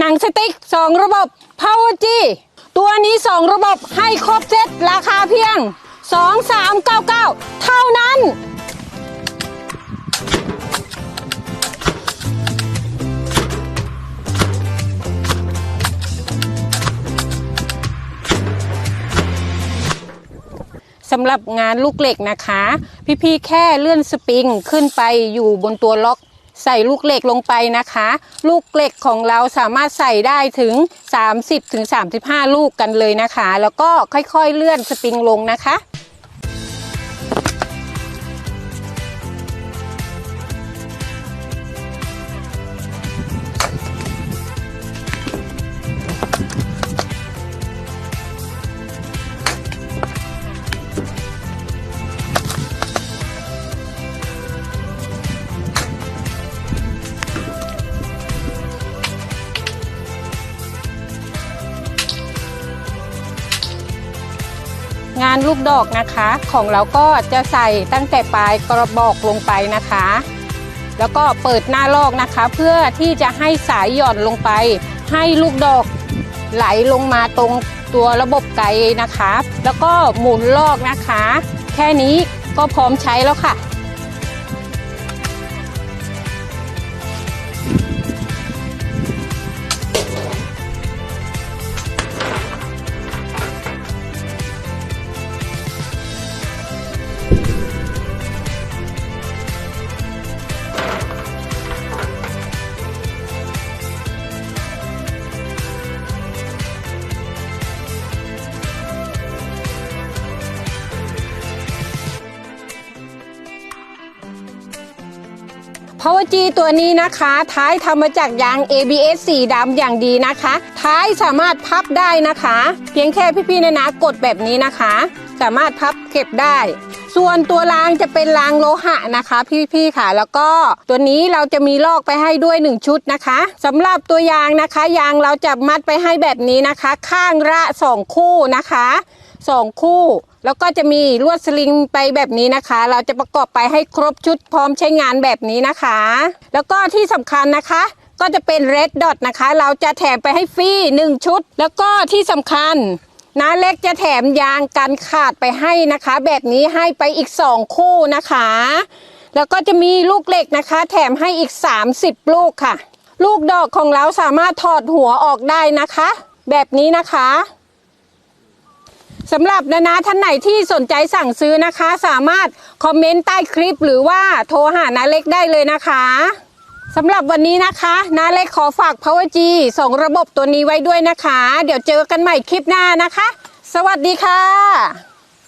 หนังสติ๊ก 2 ระบบ Power G ตัวนี้ 2 ระบบให้ครบเซตราคาเพียง 2399 เท่านั้นสำหรับงานลูกเหล็กนะคะ พี่ๆแค่เลื่อนสปริงขึ้นไปอยู่บนตัวล็อก ใส่ลูกเหล็กลงไปนะคะ ลูกเหล็กของเราสามารถใส่ได้ถึง 30ถึง35 ลูกกันเลยนะคะ แล้วก็ค่อยๆเลื่อนสปริงลงนะคะ งานลูกดอกนะคะ ของเราก็จะใส่ตั้งแต่ปลายกระบอกลงไปนะคะ แล้วก็เปิดหน้าลอกนะคะ เพื่อที่จะให้สายหย่อนลงไป ให้ลูกดอกไหลลงมาตรงตัวระบบไกนะคะ แล้วก็หมุนลอกนะคะ แค่นี้ก็พร้อมใช้แล้วค่ะ Power G ตัวนี้นะคะ ท้ายทำมาจากยาง ABS สีดำอย่างดีนะคะ ท้ายสามารถพับได้นะคะ เพียงแค่พี่ๆนะนะกดแบบนี้นะคะ สามารถพับเก็บได้ ส่วนตัวรางจะเป็นรางโลหะนะคะ พี่ๆค่ะ แล้วก็ตัวนี้เราจะมีลอกไปให้ด้วย 1 ชุดนะคะสำหรับตัวยางนะคะ ยางเราจะมัดไปให้แบบนี้นะคะ ข้างละ2คู่นะคะสองคู่ แล้วก็จะมีลวดสลิงไปแบบนี้นะคะ เราจะประกอบไปให้ครบชุดพร้อมใช้งานแบบนี้นะคะ แล้วก็ที่สำคัญนะคะก็จะเป็น red dot นะคะ เราจะแถมไปให้ฟรี1 ชุด แล้วก็ที่สำคัญน้าเล็กจะแถมยางกันขาดไปให้นะคะ แบบนี้ให้ไปอีก 2 คู่นะคะ แล้วก็จะมีลูกเหล็กนะคะ แถมให้อีก 30 ลูกค่ะ ลูกดอกของเราสามารถถอดหัวออกได้นะคะ แบบนี้นะคะ สำหรับนานาท่านไหนที่สนใจสั่งซื้อนะคะ สามารถคอมเมนต์ใต้คลิปหรือว่าโทรหานาเล็กได้เลยนะคะสำหรับวันนี้นะคะนาเล็กขอฝาก Power G สองระบบตัวนี้ไว้ด้วยนะคะ เดี๋ยวเจอกันใหม่คลิปหน้านะคะ สวัสดีค่ะ